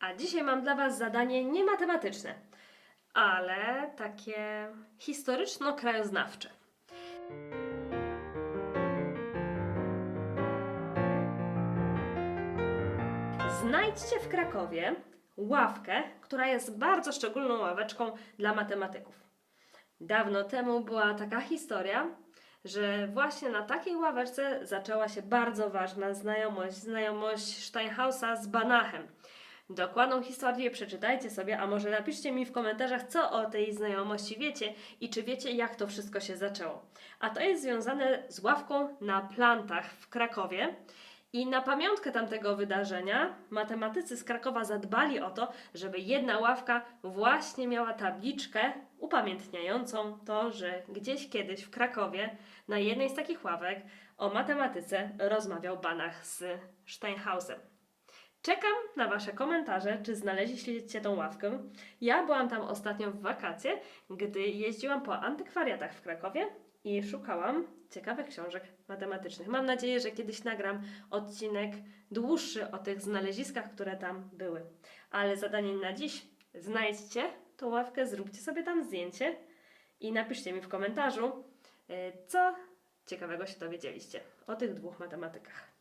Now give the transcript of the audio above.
A dzisiaj mam dla Was zadanie nie matematyczne, ale takie historyczno-krajoznawcze. Znajdźcie w Krakowie ławkę, która jest bardzo szczególną ławeczką dla matematyków. Dawno temu była taka historia, że właśnie na takiej ławeczce zaczęła się bardzo ważna znajomość, znajomość Steinhausa z Banachem. Dokładną historię przeczytajcie sobie, a może napiszcie mi w komentarzach, co o tej znajomości wiecie i czy wiecie, jak to wszystko się zaczęło. A to jest związane z ławką na plantach w Krakowie. I na pamiątkę tamtego wydarzenia matematycy z Krakowa zadbali o to, żeby jedna ławka właśnie miała tabliczkę upamiętniającą to, że gdzieś kiedyś w Krakowie na jednej z takich ławek o matematyce rozmawiał Banach z Steinhausem. Czekam na Wasze komentarze, czy znaleźliście tą ławkę. Ja byłam tam ostatnio w wakacje, gdy jeździłam po antykwariatach w Krakowie i szukałam ciekawych książek matematycznych. Mam nadzieję, że kiedyś nagram odcinek dłuższy o tych znaleziskach, które tam były. Ale zadanie na dziś: znajdźcie tą ławkę, zróbcie sobie tam zdjęcie i napiszcie mi w komentarzu, y, co ciekawego się dowiedzieliście o tych dwóch matematykach.